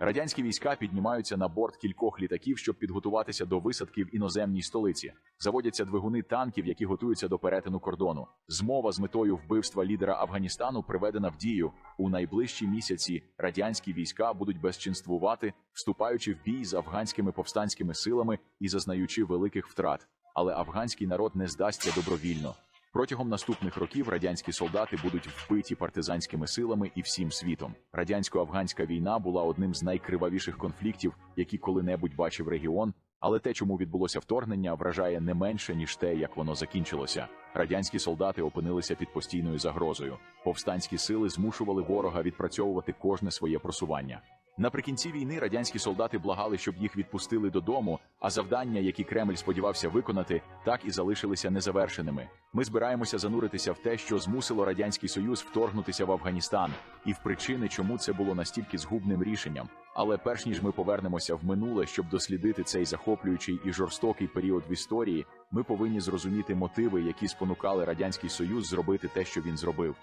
Радянські війська піднімаються на борт кількох літаків, щоб підготуватися до висадки в іноземній столиці. Заводяться двигуни танків, які готуються до перетину кордону. Змова з метою вбивства лідера Афганістану приведена в дію. У найближчі місяці радянські війська будуть безчинствувати, вступаючи в бій з афганськими повстанськими силами і зазнаючи великих втрат. Але афганський народ не здасться добровільно. Протягом наступних років радянські солдати будуть вбиті партизанськими силами і всім світом. Радянсько-афганська війна була одним з найкривавіших конфліктів, які коли-небудь бачив регіон. Але те, чому відбулося вторгнення, вражає не менше ніж те, як воно закінчилося. Радянські солдати опинилися під постійною загрозою. Повстанські сили змушували ворога відпрацьовувати кожне своє просування. Наприкінці війни радянські солдати благали, щоб їх відпустили додому, а завдання, які Кремль сподівався виконати, так і залишилися незавершеними. Ми збираємося зануритися в те, що змусило радянський союз вторгнутися в Афганістан, і в причини, чому це було настільки згубним рішенням. Але перш ніж ми повернемося в минуле, щоб дослідити цей захоплюючий і жорстокий період в історії, ми повинні зрозуміти мотиви, які спонукали радянський союз зробити те, що він зробив.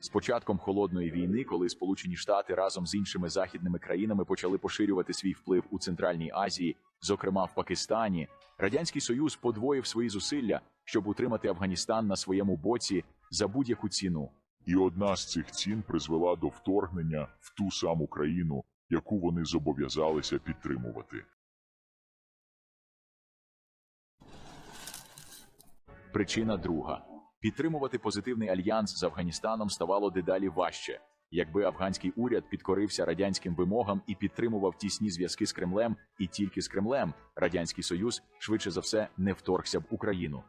З початком холодної війни, коли Сполучені Штати разом з іншими західними країнами почали поширювати свій вплив у Центральній Азії, зокрема в Пакистані, радянський союз подвоїв свої зусилля, щоб утримати Афганістан на своєму боці за будь-яку ціну. І одна з цих цін призвела до вторгнення в ту саму країну, яку вони зобов'язалися підтримувати. Причина друга: підтримувати позитивний альянс з Афганістаном ставало дедалі важче. Якби афганський уряд підкорився радянським вимогам і підтримував тісні зв'язки з Кремлем, і тільки з Кремлем, радянський союз швидше за все не вторгся б Україну.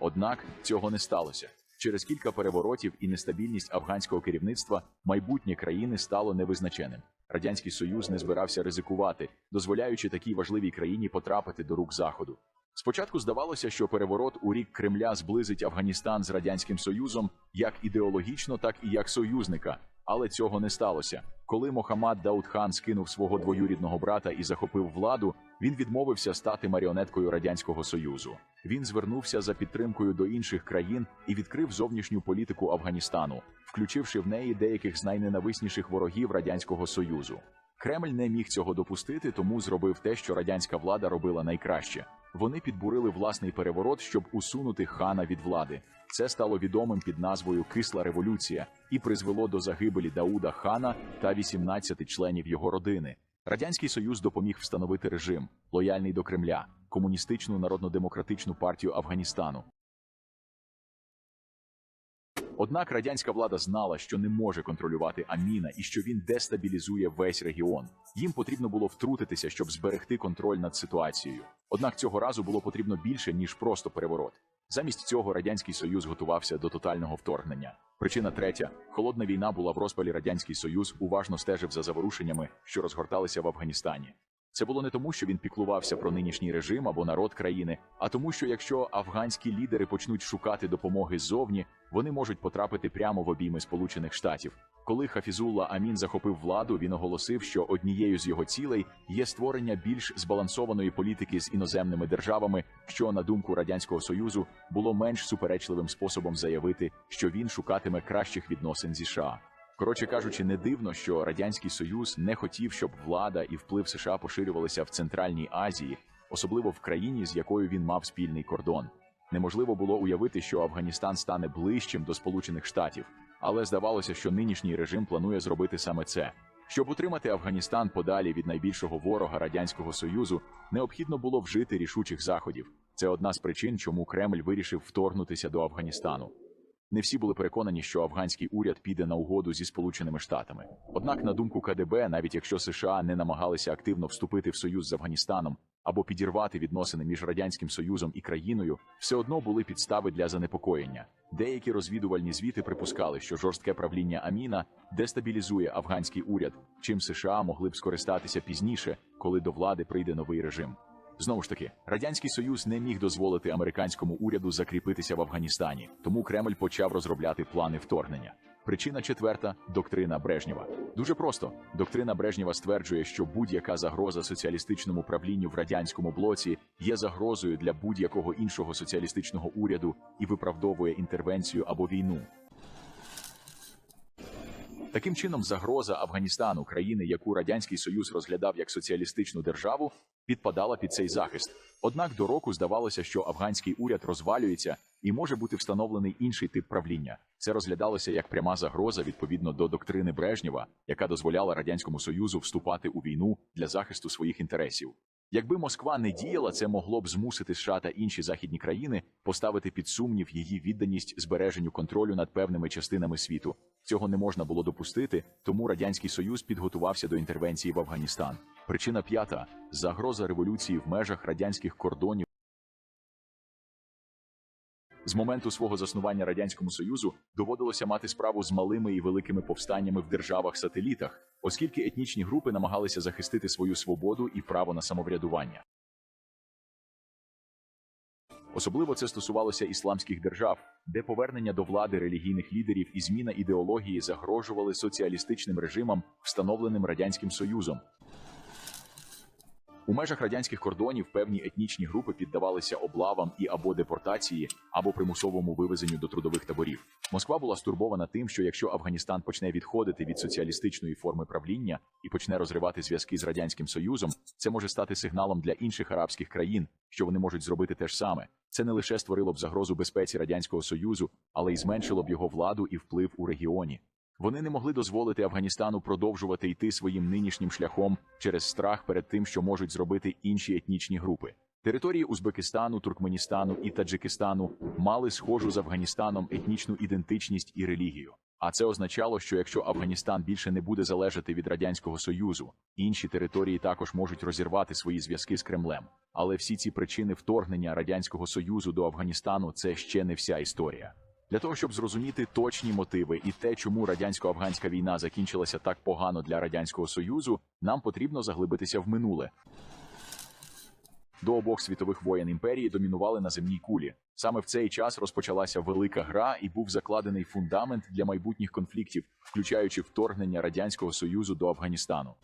Однак цього не сталося. Через кілька переворотів і нестабільність афганського керівництва майбутнє країни стало невизначеним. Радянський Союз не збирався ризикувати, дозволяючи такій важливій країні потрапити до рук заходу. Спочатку здавалося, що переворот у рік Кремля зблизить Афганістан з радянським Союзом як ідеологічно, так і як союзника. Але цього не сталося. Коли Мохаммад Даудхан скинув свого двоюрідного брата і захопив владу, він відмовився стати маріонеткою радянського союзу. Він звернувся за підтримкою до інших країн і відкрив зовнішню політику Афганістану, включивши в неї деяких з найненависніших ворогів радянського союзу. Кремль не міг цього допустити, тому зробив те, що радянська влада робила найкраще. Вони підбурили власний переворот, щоб усунути хана від влади. Це стало відомим під назвою Кисла революція і призвело до загибелі Дауда хана та 18 членів його родини. Радянський Союз допоміг встановити режим, лояльний до Кремля, комуністичну народно-демократичну партію Афганістану. Однак радянська влада знала, що не може контролювати Аміна і що він дестабілізує весь регіон. Їм потрібно було втрутитися, щоб зберегти контроль над ситуацією. Однак цього разу було потрібно більше ніж просто переворот. Замість цього радянський союз готувався до тотального вторгнення. Причина третя: холодна війна була в розпалі. Радянський Союз уважно стежив за заворушеннями, що розгорталися в Афганістані. Це було не тому, що він піклувався про нинішній режим або народ країни, а тому, що якщо афганські лідери почнуть шукати допомоги ззовні, вони можуть потрапити прямо в обійми Сполучених Штатів. Коли Хафізулла Амін захопив владу, він оголосив, що однією з його цілей є створення більш збалансованої політики з іноземними державами, що, на думку радянського союзу, було менш суперечливим способом заявити, що він шукатиме кращих відносин зі США. Коротше кажучи, не дивно, що радянський союз не хотів, щоб влада і вплив США поширювалися в Центральній Азії, особливо в країні, з якою він мав спільний кордон. Неможливо було уявити, що Афганістан стане ближчим до Сполучених Штатів, але здавалося, що нинішній режим планує зробити саме це. Щоб утримати Афганістан подалі від найбільшого ворога радянського союзу, необхідно було вжити рішучих заходів. Це одна з причин, чому Кремль вирішив вторгнутися до Афганістану. Не всі були переконані, що афганський уряд піде на угоду зі Сполученими Штатами. Однак, на думку КДБ, навіть якщо США не намагалися активно вступити в союз з Афганістаном або підірвати відносини між радянським союзом і країною, все одно були підстави для занепокоєння. Деякі розвідувальні звіти припускали, що жорстке правління Аміна дестабілізує афганський уряд, чим США могли б скористатися пізніше, коли до влади прийде новий режим. Знову ж таки, радянський союз не міг дозволити американському уряду закріпитися в Афганістані, тому Кремль почав розробляти плани вторгнення. Причина четверта доктрина Брежнєва. Дуже просто доктрина Брежнєва стверджує, що будь-яка загроза соціалістичному правлінню в радянському блоці є загрозою для будь-якого іншого соціалістичного уряду і виправдовує інтервенцію або війну. Таким чином, загроза Афганістану, країни, яку радянський союз розглядав як соціалістичну державу, підпадала під цей захист. Однак до року здавалося, що афганський уряд розвалюється і може бути встановлений інший тип правління. Це розглядалося як пряма загроза відповідно до доктрини Брежнєва, яка дозволяла радянському союзу вступати у війну для захисту своїх інтересів. Якби Москва не діяла, це могло б змусити США та інші західні країни поставити під сумнів її відданість збереженню контролю над певними частинами світу. Цього не можна було допустити, тому радянський союз підготувався до інтервенції в Афганістан. Причина п'ята загроза революції в межах радянських кордонів. З моменту свого заснування радянському союзу доводилося мати справу з малими і великими повстаннями в державах-сателітах, оскільки етнічні групи намагалися захистити свою свободу і право на самоврядування. Особливо це стосувалося ісламських держав, де повернення до влади релігійних лідерів і зміна ідеології загрожували соціалістичним режимам, встановленим радянським союзом. У межах радянських кордонів певні етнічні групи піддавалися облавам і або депортації, або примусовому вивезенню до трудових таборів. Москва була стурбована тим, що якщо Афганістан почне відходити від соціалістичної форми правління і почне розривати зв'язки з радянським союзом, це може стати сигналом для інших арабських країн, що вони можуть зробити те ж саме. Це не лише створило б загрозу безпеці радянського союзу, але й зменшило б його владу і вплив у регіоні. Вони не могли дозволити Афганістану продовжувати йти своїм нинішнім шляхом через страх перед тим, що можуть зробити інші етнічні групи. Території Узбекистану, Туркменістану і Таджикистану мали схожу з Афганістаном етнічну ідентичність і релігію. А це означало, що якщо Афганістан більше не буде залежати від радянського союзу, інші території також можуть розірвати свої зв'язки з Кремлем. Але всі ці причини вторгнення радянського союзу до Афганістану це ще не вся історія. Для того щоб зрозуміти точні мотиви і те, чому радянсько-афганська війна закінчилася так погано для радянського союзу, нам потрібно заглибитися в минуле. До обох світових воєн імперії домінували на земній кулі. Саме в цей час розпочалася велика гра і був закладений фундамент для майбутніх конфліктів, включаючи вторгнення радянського союзу до Афганістану.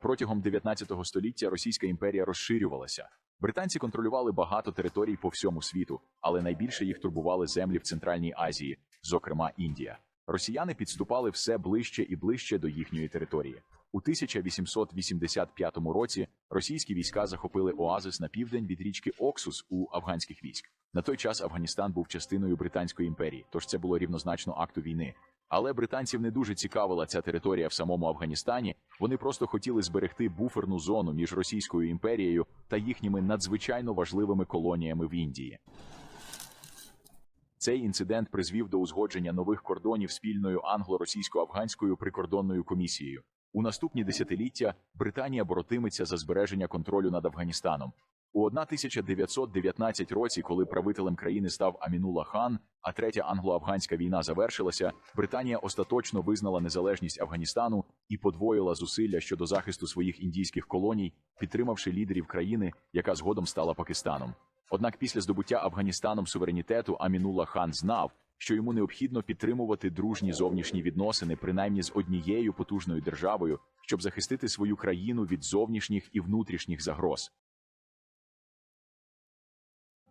Протягом 19 століття Російська імперія розширювалася. Британці контролювали багато територій по всьому світу, але найбільше їх турбували землі в Центральній Азії, зокрема Індія. Росіяни підступали все ближче і ближче до їхньої території. У 1885 році російські війська захопили оазис на південь від річки Оксус у афганських військ. На той час Афганістан був частиною Британської імперії, тож це було рівнозначно акту війни. Але британців не дуже цікавила ця територія в самому Афганістані. Вони просто хотіли зберегти буферну зону між Російською імперією та їхніми надзвичайно важливими колоніями в Індії. Цей інцидент призвів до узгодження нових кордонів спільною англо-російсько-афганською прикордонною комісією. У наступні десятиліття Британія боротиметься за збереження контролю над Афганістаном. У 1919 році, коли правителем країни став Амінула хан, а третя англо-афганська війна завершилася, Британія остаточно визнала незалежність Афганістану і подвоїла зусилля щодо захисту своїх індійських колоній, підтримавши лідерів країни, яка згодом стала Пакистаном. Однак після здобуття Афганістаном суверенітету Амінула хан знав, що йому необхідно підтримувати дружні зовнішні відносини, принаймні з однією потужною державою, щоб захистити свою країну від зовнішніх і внутрішніх загроз.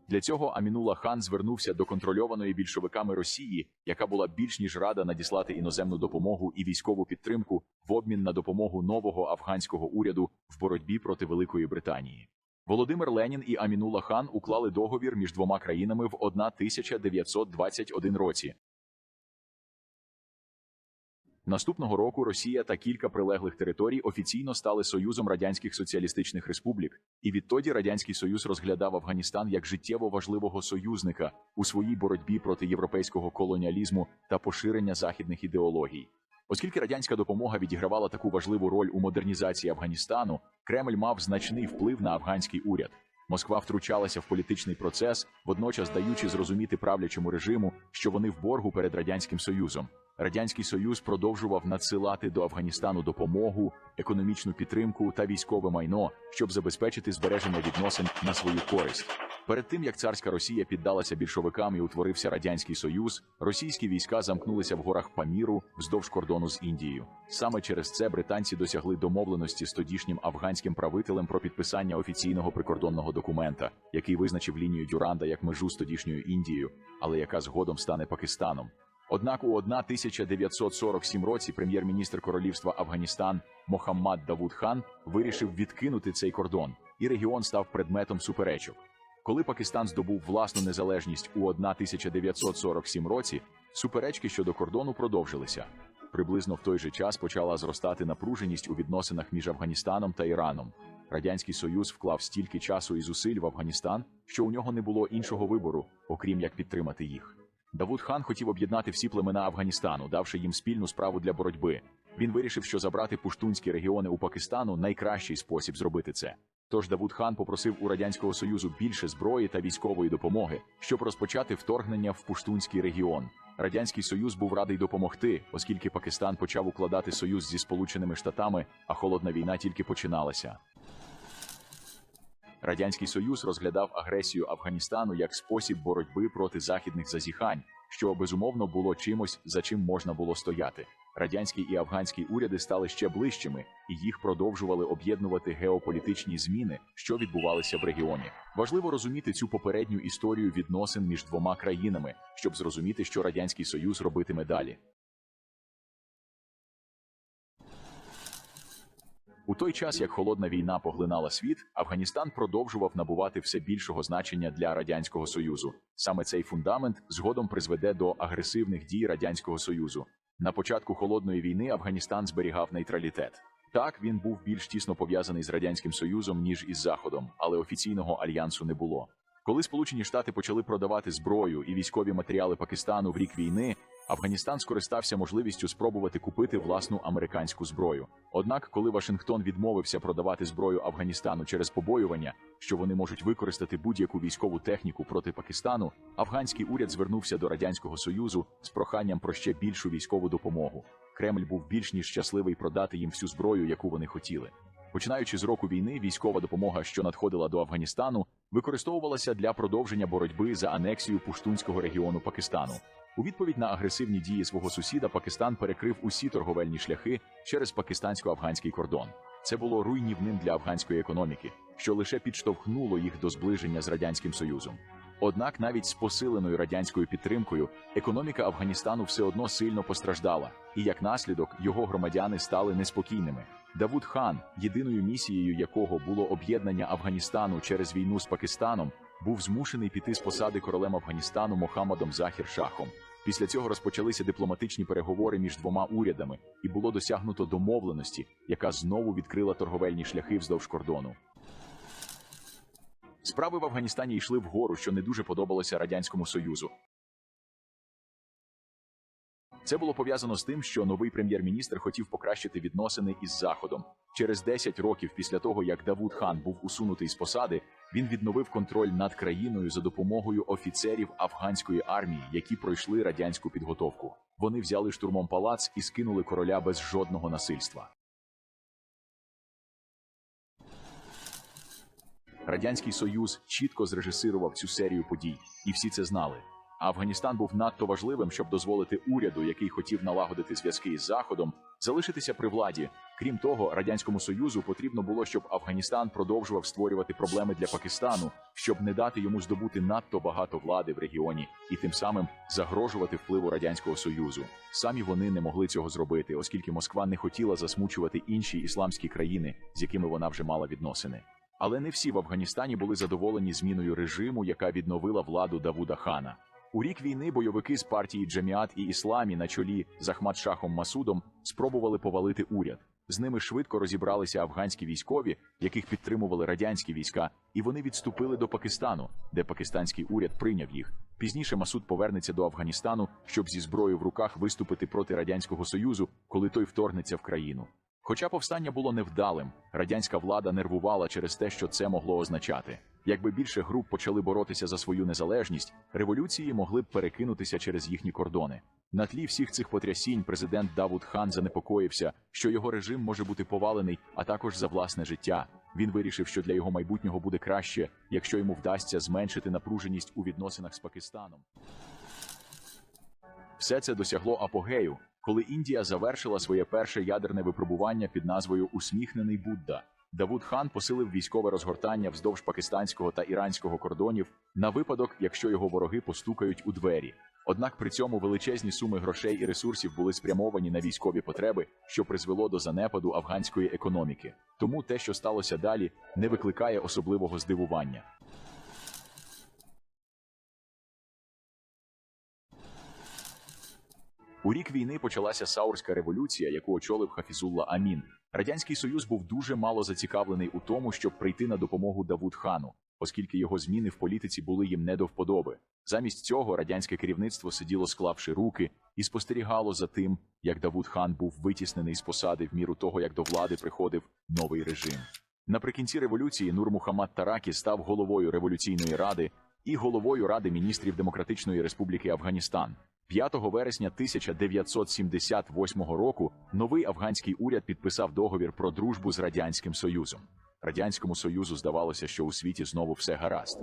Для цього Амінула хан звернувся до контрольованої більшовиками Росії, яка була більш ніж рада надіслати іноземну допомогу і військову підтримку в обмін на допомогу нового афганського уряду в боротьбі проти Великої Британії. Володимир Ленін і Амінула хан уклали договір між двома країнами в 1921 році. Наступного року Росія та кілька прилеглих територій офіційно стали союзом радянських соціалістичних республік, і відтоді радянський союз розглядав Афганістан як життєво важливого союзника у своїй боротьбі проти європейського колоніалізму та поширення західних ідеологій. Оскільки радянська допомога відігравала таку важливу роль у модернізації Афганістану, Кремль мав значний вплив на афганський уряд. Москва втручалася в політичний процес, водночас даючи зрозуміти правлячому режиму, що вони в боргу перед радянським союзом. Радянський Союз продовжував надсилати до Афганістану допомогу, економічну підтримку та військове майно, щоб забезпечити збереження відносин на свою користь. Перед тим як царська Росія піддалася більшовикам і утворився радянський союз, російські війська замкнулися в горах Паміру вздовж кордону з Індією. Саме через це британці досягли домовленості з тодішнім афганським правителем про підписання офіційного прикордонного документа, який визначив лінію Дюранда як межу з тодішньою Індією, але яка згодом стане Пакистаном. Однак у 1947 році прем'єр-міністр королівства Афганістан Мохаммад Давуд Хан вирішив відкинути цей кордон, і регіон став предметом суперечок. Коли Пакистан здобув власну незалежність у 1947 році, суперечки щодо кордону продовжилися. Приблизно в той же час почала зростати напруженість у відносинах між Афганістаном та Іраном. Радянський Союз вклав стільки часу і зусиль в Афганістан, що у нього не було іншого вибору, окрім як підтримати їх. Давуд хан хотів об'єднати всі племена Афганістану, давши їм спільну справу для боротьби. Він вирішив, що забрати пуштунські регіони у Пакистану найкращий спосіб зробити це. Тож Давуд хан попросив у радянського союзу більше зброї та військової допомоги, щоб розпочати вторгнення в пуштунський регіон. Радянський Союз був радий допомогти, оскільки Пакистан почав укладати союз зі Сполученими Штатами, а холодна війна тільки починалася. Радянський Союз розглядав агресію Афганістану як спосіб боротьби проти західних зазіхань, що безумовно було чимось, за чим можна було стояти. Радянський і афганський уряди стали ще ближчими, і їх продовжували об'єднувати геополітичні зміни, що відбувалися в регіоні. Важливо розуміти цю попередню історію відносин між двома країнами, щоб зрозуміти, що радянський союз робитиме далі. У той час, як холодна війна поглинала світ, Афганістан продовжував набувати все більшого значення для радянського союзу. Саме цей фундамент згодом призведе до агресивних дій радянського союзу. На початку холодної війни Афганістан зберігав нейтралітет. Так він був більш тісно пов'язаний з радянським союзом ніж із заходом, але офіційного альянсу не було. Коли Сполучені Штати почали продавати зброю і військові матеріали Пакистану в рік війни, Афганістан скористався можливістю спробувати купити власну американську зброю. Однак, коли Вашингтон відмовився продавати зброю Афганістану через побоювання, що вони можуть використати будь-яку військову техніку проти Пакистану, афганський уряд звернувся до радянського союзу з проханням про ще більшу військову допомогу. Кремль був більш ніж щасливий продати їм всю зброю, яку вони хотіли. Починаючи з року війни, військова допомога, що надходила до Афганістану, використовувалася для продовження боротьби за анексію пуштунського регіону Пакистану. У відповідь на агресивні дії свого сусіда Пакистан перекрив усі торговельні шляхи через пакистансько-афганський кордон. Це було руйнівним для афганської економіки, що лише підштовхнуло їх до зближення з радянським союзом. Однак, навіть з посиленою радянською підтримкою, економіка Афганістану все одно сильно постраждала, і як наслідок його громадяни стали неспокійними. Давуд хан, єдиною місією якого було об'єднання Афганістану через війну з Пакистаном, був змушений піти з посади королем Афганістану Мохаммадом Захір Шахом. Після цього розпочалися дипломатичні переговори між двома урядами, і було досягнуто домовленості, яка знову відкрила торговельні шляхи вздовж кордону. Справи в Афганістані йшли вгору, що не дуже подобалося радянському союзу. Це було пов'язано з тим, що новий прем'єр-міністр хотів покращити відносини із Заходом. Через 10 років після того, як Давуд хан був усунутий з посади, він відновив контроль над країною за допомогою офіцерів афганської армії, які пройшли радянську підготовку. Вони взяли штурмом палац і скинули короля без жодного насильства. Радянський Союз чітко зрежисирував цю серію подій, і всі це знали. Афганістан був надто важливим, щоб дозволити уряду, який хотів налагодити зв'язки із Заходом, залишитися при владі. Крім того, радянському союзу потрібно було, щоб Афганістан продовжував створювати проблеми для Пакистану, щоб не дати йому здобути надто багато влади в регіоні і тим самим загрожувати впливу радянського союзу. Самі вони не могли цього зробити, оскільки Москва не хотіла засмучувати інші ісламські країни, з якими вона вже мала відносини. Але не всі в Афганістані були задоволені зміною режиму, яка відновила владу Давуда хана. У рік війни бойовики з партії Джаміат і Ісламі на чолі з Ахмад Шахом Масудом спробували повалити уряд. З ними швидко розібралися афганські військові, яких підтримували радянські війська, і вони відступили до Пакистану, де пакистанський уряд прийняв їх. Пізніше Масуд повернеться до Афганістану, щоб зі зброєю в руках виступити проти радянського союзу, коли той вторгнеться в країну. Хоча повстання було невдалим, радянська влада нервувала через те, що це могло означати. Якби більше груп почали боротися за свою незалежність, революції могли б перекинутися через їхні кордони. На тлі всіх цих потрясінь президент Давуд Хан занепокоївся, що його режим може бути повалений, а також за власне життя. Він вирішив, що для його майбутнього буде краще, якщо йому вдасться зменшити напруженість у відносинах з Пакистаном. Все це досягло апогею, коли Індія завершила своє перше ядерне випробування під назвою Усміхнений Будда. Давуд хан посилив військове розгортання вздовж пакистанського та іранського кордонів на випадок, якщо його вороги постукають у двері. Однак при цьому величезні суми грошей і ресурсів були спрямовані на військові потреби, що призвело до занепаду афганської економіки. Тому те, що сталося далі, не викликає особливого здивування. У рік війни почалася Саурська революція, яку очолив Хафізулла Амін. Радянський Союз був дуже мало зацікавлений у тому, щоб прийти на допомогу Давуд хану, оскільки його зміни в політиці були їм не до вподоби. Замість цього радянське керівництво сиділо склавши руки і спостерігало за тим, як Давуд хан був витіснений з посади в міру того, як до влади приходив новий режим. Наприкінці революції Нур Мухаммад Таракі став головою революційної ради і головою Ради міністрів Демократичної Республіки Афганістан. 5 вересня 1978 року новий афганський уряд підписав договір про дружбу з радянським союзом. Радянському союзу здавалося, що у світі знову все гаразд.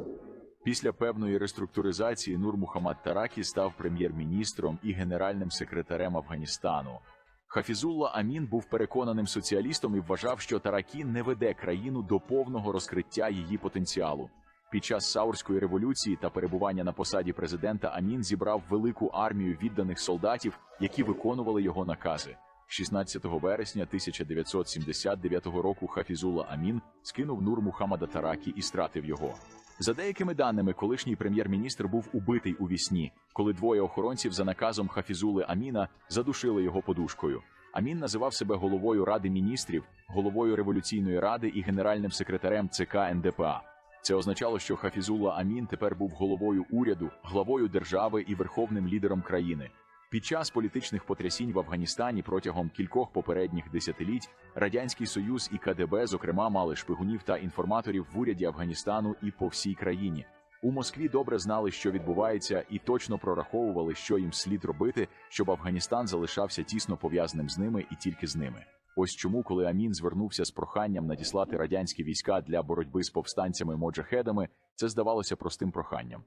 Після певної реструктуризації Нур Мухаммад Таракі став прем'єр-міністром і генеральним секретарем Афганістану. Хафізулла Амін був переконаним соціалістом і вважав, що Таракі не веде країну до повного розкриття її потенціалу. Під час Саурської революції та перебування на посаді президента Амін зібрав велику армію відданих солдатів, які виконували його накази. 16 вересня 1979 року Хафізула Амін скинув Нур Мухаммада Таракі і стратив його. За деякими даними, колишній прем'єр-міністр був убитий у вісні, коли двоє охоронців за наказом Хафізули Аміна задушили його подушкою. Амін називав себе головою ради міністрів, головою революційної ради і генеральним секретарем ЦК НДПА. Це означало, що Хафізула Амін тепер був головою уряду, главою держави і верховним лідером країни. Під час політичних потрясінь в Афганістані протягом кількох попередніх десятиліть радянський союз і КДБ, зокрема, мали шпигунів та інформаторів в уряді Афганістану і по всій країні. У Москві добре знали, що відбувається, і точно прораховували, що їм слід робити, щоб Афганістан залишався тісно пов'язаним з ними і тільки з ними. Ось чому, коли Амін звернувся з проханням надіслати радянські війська для боротьби з повстанцями моджахедами, це здавалося простим проханням.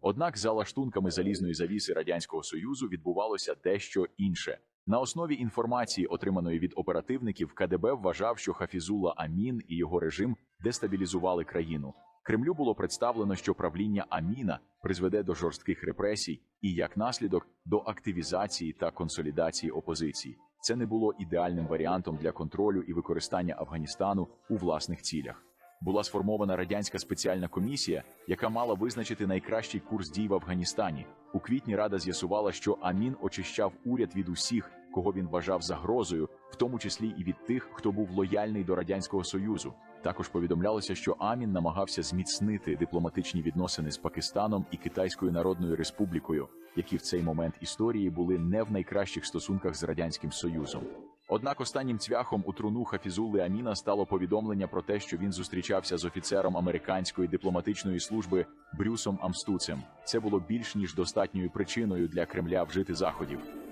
Однак за лаштунками залізної завіси радянського союзу відбувалося дещо інше. На основі інформації, отриманої від оперативників, КДБ вважав, що Хафізула Амін і його режим дестабілізували країну. Кремлю було представлено, що правління Аміна призведе до жорстких репресій і, як наслідок, до активізації та консолідації опозиції. Це не було ідеальним варіантом для контролю і використання Афганістану у власних цілях. Була сформована радянська спеціальна комісія, яка мала визначити найкращий курс дій в Афганістані. У квітні Рада з'ясувала, що Амін очищав уряд від усіх, кого він вважав загрозою, в тому числі і від тих, хто був лояльний до радянського союзу. Також повідомлялося, що Амін намагався зміцнити дипломатичні відносини з Пакистаном і Китайською Народною Республікою, які в цей момент історії були не в найкращих стосунках з радянським союзом. Однак останнім цвяхом у труну Хафізули Аміна стало повідомлення про те, що він зустрічався з офіцером американської дипломатичної служби Брюсом Амстуцем. Це було більш ніж достатньою причиною для Кремля вжити заходів.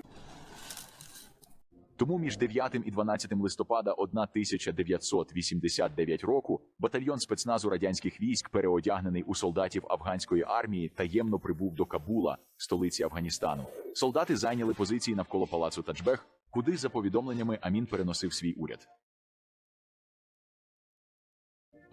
Тому між 9 і 12 листопада 1989 року батальйон спецназу радянських військ, переодягнений у солдатів афганської армії, таємно прибув до Кабула, столиці Афганістану. Солдати зайняли позиції навколо палацу Таджбех, куди за повідомленнями Амін переносив свій уряд.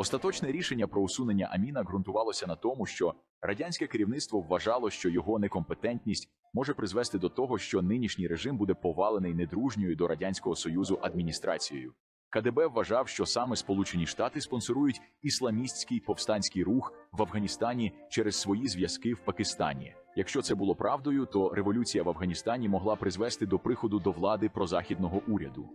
Остаточне рішення про усунення Аміна ґрунтувалося на тому, що радянське керівництво вважало, що його некомпетентність може призвести до того, що нинішній режим буде повалений недружньою до радянського союзу адміністрацією. КДБ вважав, що саме Сполучені Штати спонсорують ісламістський повстанський рух в Афганістані через свої зв'язки в Пакистані. Якщо це було правдою, то революція в Афганістані могла призвести до приходу до влади прозахідного уряду.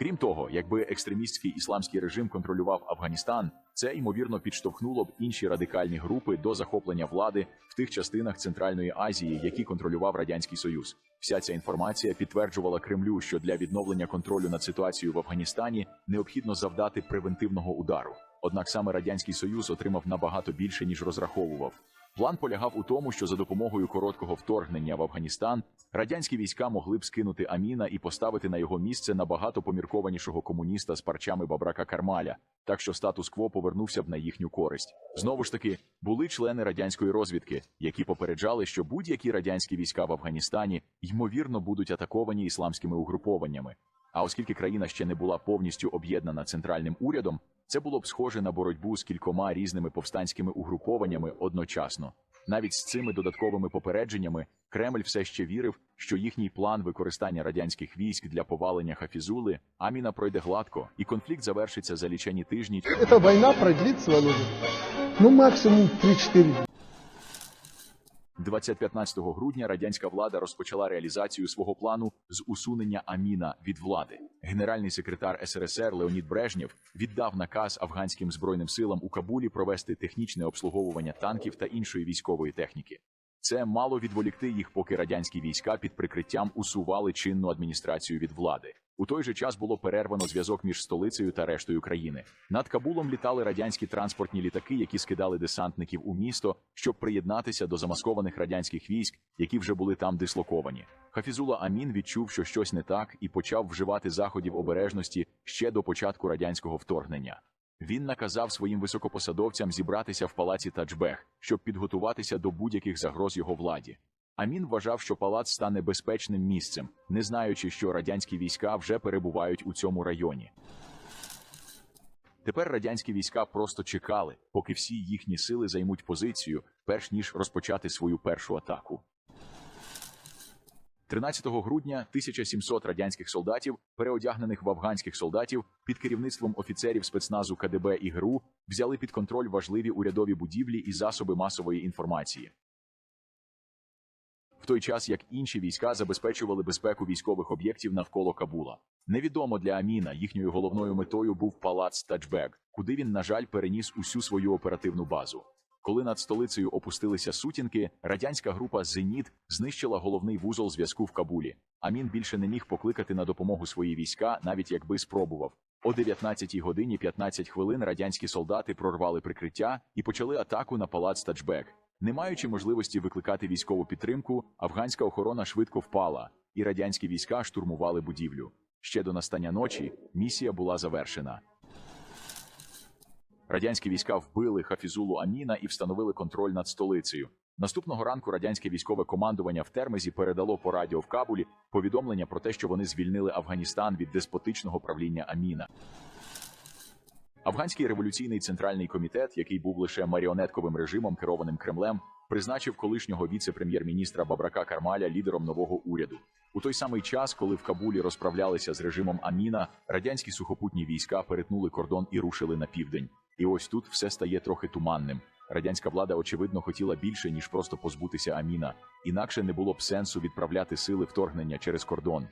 Крім того, якби екстремістський ісламський режим контролював Афганістан, це ймовірно підштовхнуло б інші радикальні групи до захоплення влади в тих частинах Центральної Азії, які контролював радянський союз. Вся ця інформація підтверджувала Кремлю, що для відновлення контролю над ситуацією в Афганістані необхідно завдати превентивного удару. Однак саме радянський союз отримав набагато більше ніж розраховував. План полягав у тому, що за допомогою короткого вторгнення в Афганістан радянські війська могли б скинути Аміна і поставити на його місце набагато поміркованішого комуніста з парчами Бабрака Кармаля, так що статус-кво повернувся б на їхню користь. Знову ж таки, були члени радянської розвідки, які попереджали, що будь-які радянські війська в Афганістані ймовірно будуть атаковані ісламськими угрупованнями. А оскільки країна ще не була повністю об'єднана центральним урядом, це було б схоже на боротьбу з кількома різними повстанськими угрупованнями одночасно. Навіть з цими додатковими попередженнями Кремль все ще вірив, що їхній план використання радянських військ для повалення Хафізули Аміна пройде гладко, і конфлікт завершиться за лічені тижні. Эта война продлится, Володя, ну максимум 3-4 дня. 2015 грудня радянська влада розпочала реалізацію свого плану з усунення Аміна від влади. Генеральний секретар СРСР Леонід Брежнєв віддав наказ афганським збройним силам у Кабулі провести технічне обслуговування танків та іншої військової техніки. Це мало відволікти їх, поки радянські війська під прикриттям усували чинну адміністрацію від влади. У той же час було перервано зв'язок між столицею та рештою країни. Над Кабулом літали радянські транспортні літаки, які скидали десантників у місто, щоб приєднатися до замаскованих радянських військ, які вже були там дислоковані. Хафізула Амін відчув, що щось не так, і почав вживати заходів обережності ще до початку радянського вторгнення. Він наказав своїм високопосадовцям зібратися в палаці Таджбег, щоб підготуватися до будь-яких загроз його владі. Амін вважав, що палац стане безпечним місцем, не знаючи, що радянські війська вже перебувають у цьому районі. Тепер радянські війська просто чекали, поки всі їхні сили займуть позицію, перш ніж розпочати свою першу атаку. 13 грудня 1700 радянських солдатів, переодягнених в афганських солдатів, під керівництвом офіцерів спецназу КДБ і ГРУ, взяли під контроль важливі урядові будівлі і засоби масової інформації. Той час як інші війська забезпечували безпеку військових об'єктів навколо Кабула. Невідомо для Аміна їхньою головною метою був палац Таджбек, куди він, на жаль, переніс усю свою оперативну базу. Коли над столицею опустилися сутінки, радянська група Зеніт знищила головний вузол зв'язку в Кабулі. Амін більше не міг покликати на допомогу свої війська, навіть якби спробував. О 19 годині 15 хвилин радянські солдати прорвали прикриття і почали атаку на палац Таджбек. Не маючи можливості викликати військову підтримку, афганська охорона швидко впала, і радянські війська штурмували будівлю. Ще до настання ночі місія була завершена. Радянські війська вбили Хафізулу Аміна і встановили контроль над столицею. Наступного ранку радянське військове командування в Термезі передало по радіо в Кабулі повідомлення про те, що вони звільнили Афганістан від деспотичного правління Аміна. Афганський революційний центральний комітет, який був лише маріонетковим режимом, керованим Кремлем, призначив колишнього віце-прем'єр-міністра Бабрака Кармаля лідером нового уряду. У той самий час, коли в Кабулі розправлялися з режимом Аміна, радянські сухопутні війська перетнули кордон і рушили на південь. І ось тут все стає трохи туманним. Радянська влада, очевидно, хотіла більше ніж просто позбутися Аміна, інакше не було б сенсу відправляти сили вторгнення через кордон.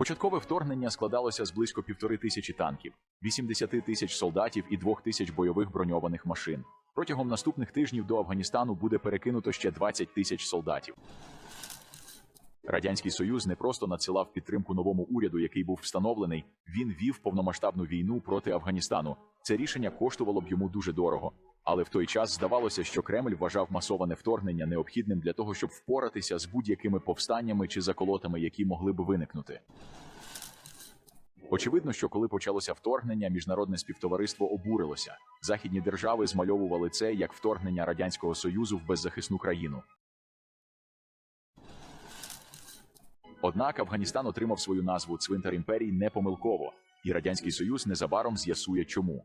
Початкове вторгнення складалося з близько півтори тисячі танків, 80 тисяч солдатів і двох тисяч бойових броньованих машин. Протягом наступних тижнів до Афганістану буде перекинуто ще 20 тисяч солдатів. Радянський Союз не просто надсилав підтримку новому уряду, який був встановлений. Він вів повномасштабну війну проти Афганістану. Це рішення коштувало б йому дуже дорого. Але в той час здавалося, що Кремль вважав масоване вторгнення необхідним для того, щоб впоратися з будь-якими повстаннями чи заколотами, які могли б виникнути. Очевидно, що коли почалося вторгнення, міжнародне співтовариство обурилося. Західні держави змальовували це як вторгнення радянського союзу в беззахисну країну. Однак Афганістан отримав свою назву Цвинтар імперії непомилково, і радянський союз незабаром з'ясує, чому.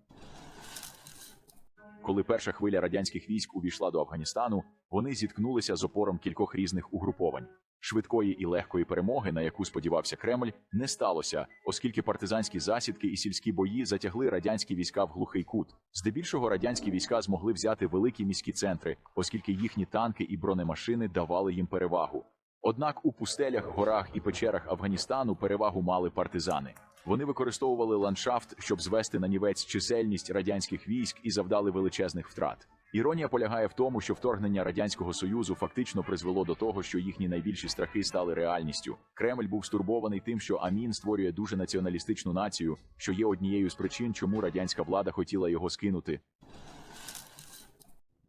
Коли перша хвиля радянських військ увійшла до Афганістану, вони зіткнулися з опором кількох різних угруповань. Швидкої і легкої перемоги, на яку сподівався Кремль, не сталося, оскільки партизанські засідки і сільські бої затягли радянські війська в глухий кут. Здебільшого радянські війська змогли взяти великі міські центри, оскільки їхні танки і бронемашини давали їм перевагу. Однак у пустелях, горах і печерах Афганістану перевагу мали партизани. Вони використовували ландшафт, щоб звести на нівець чисельність радянських військ і завдали величезних втрат. Іронія полягає в тому, що вторгнення радянського союзу фактично призвело до того, що їхні найбільші страхи стали реальністю. Кремль був стурбований тим, що Амін створює дуже націоналістичну націю, що є однією з причин, чому радянська влада хотіла його скинути.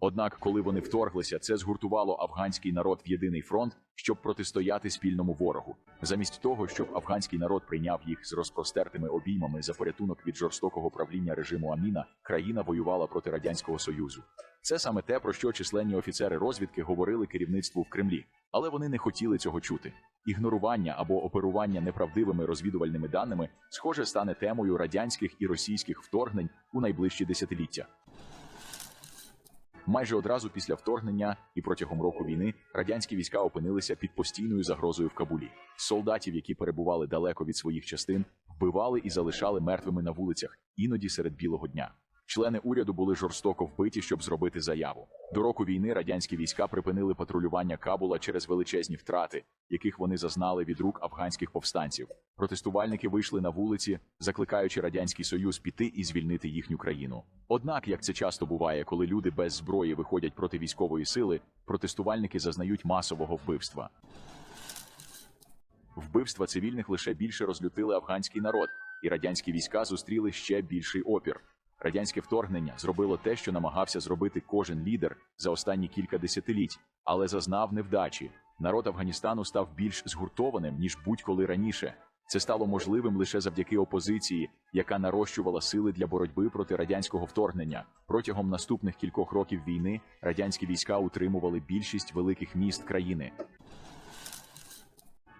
Однак, коли вони вторглися, це згуртувало афганський народ в єдиний фронт, щоб протистояти спільному ворогу. Замість того, щоб афганський народ прийняв їх з розпростертими обіймами за порятунок від жорстокого правління режиму Аміна, країна воювала проти радянського союзу. Це саме те, про що численні офіцери розвідки говорили керівництву в Кремлі, але вони не хотіли цього чути. Ігнорування або оперування неправдивими розвідувальними даними, схоже, стане темою радянських і російських вторгнень у найближчі десятиліття. Майже одразу після вторгнення і протягом року війни радянські війська опинилися під постійною загрозою в Кабулі. Солдатів, які перебували далеко від своїх частин, вбивали і залишали мертвими на вулицях, іноді серед білого дня. Члени уряду були жорстоко вбиті, щоб зробити заяву. До року війни радянські війська припинили патрулювання Кабула через величезні втрати, яких вони зазнали від рук афганських повстанців. Протестувальники вийшли на вулиці, закликаючи радянський союз піти і звільнити їхню країну. Однак, як це часто буває, коли люди без зброї виходять проти військової сили, протестувальники зазнають масового вбивства. Вбивства цивільних лише більше розлютили афганський народ, і радянські війська зустріли ще більший опір. Радянське вторгнення зробило те, що намагався зробити кожен лідер за останні кілька десятиліть, але зазнав невдачі. Народ Афганістану став більш згуртованим ніж будь-коли раніше. Це стало можливим лише завдяки опозиції, яка нарощувала сили для боротьби проти радянського вторгнення. Протягом наступних кількох років війни радянські війська утримували більшість великих міст країни.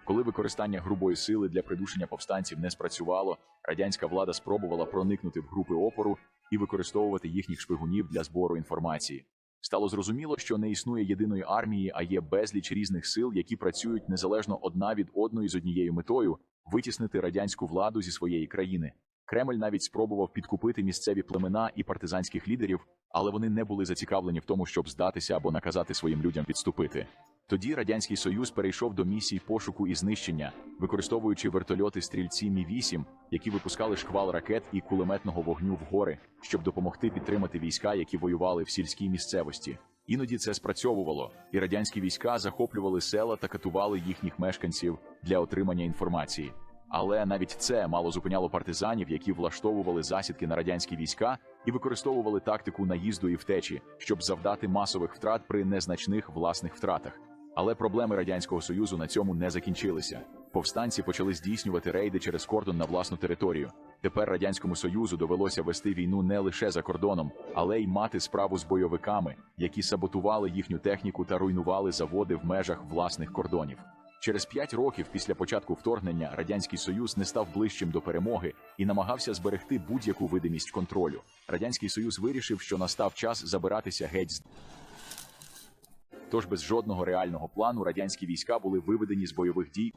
Коли використання грубої сили для придушення повстанців не спрацювало, радянська влада спробувала проникнути в групи опору і використовувати їхніх шпигунів для збору інформації. Стало зрозуміло, що не існує єдиної армії, а є безліч різних сил, які працюють незалежно одна від одної з однією метою витіснити радянську владу зі своєї країни. Кремль навіть спробував підкупити місцеві племена і партизанських лідерів, але вони не були зацікавлені в тому, щоб здатися або наказати своїм людям відступити. Тоді радянський союз перейшов до місій пошуку і знищення, використовуючи вертольоти стрільці Мі 8 які випускали шквал ракет і кулеметного вогню в гори, щоб допомогти підтримати війська, які воювали в сільській місцевості. Іноді це спрацьовувало, і радянські війська захоплювали села та катували їхніх мешканців для отримання інформації. Але навіть це мало зупиняло партизанів, які влаштовували засідки на радянські війська і використовували тактику наїзду і втечі, щоб завдати масових втрат при незначних власних втратах. Але проблеми радянського союзу на цьому не закінчилися. Повстанці почали здійснювати рейди через кордон на власну територію. Тепер радянському союзу довелося вести війну не лише за кордоном, але й мати справу з бойовиками, які саботували їхню техніку та руйнували заводи в межах власних кордонів. Через п'ять років після початку вторгнення радянський союз не став ближчим до перемоги і намагався зберегти будь-яку видимість контролю. Радянський союз вирішив, що настав час забиратися геть з Тож без жодного реального плану радянські війська були виведені з бойових дій.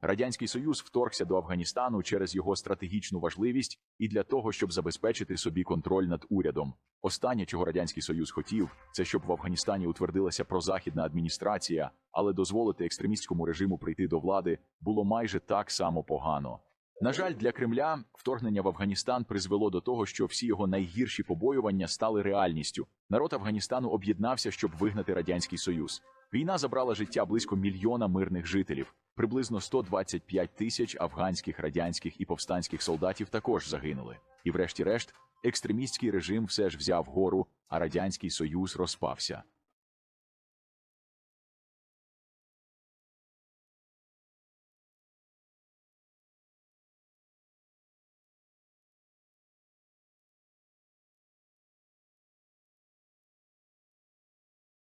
Радянський Союз вторгся до Афганістану через його стратегічну важливість і для того, щоб забезпечити собі контроль над урядом. Останнє, чого радянський союз хотів, це щоб в Афганістані утвердилася прозахідна адміністрація, але дозволити екстремістському режиму прийти до влади було майже так само погано. На жаль, для Кремля вторгнення в Афганістан призвело до того, що всі його найгірші побоювання стали реальністю. Народ Афганістану об'єднався, щоб вигнати радянський союз. Війна забрала життя близько мільйона мирних жителів. Приблизно 125 тисяч афганських, радянських і повстанських солдатів також загинули. І, врешті-решт, екстремістський режим все ж взяв гору, а радянський союз розпався.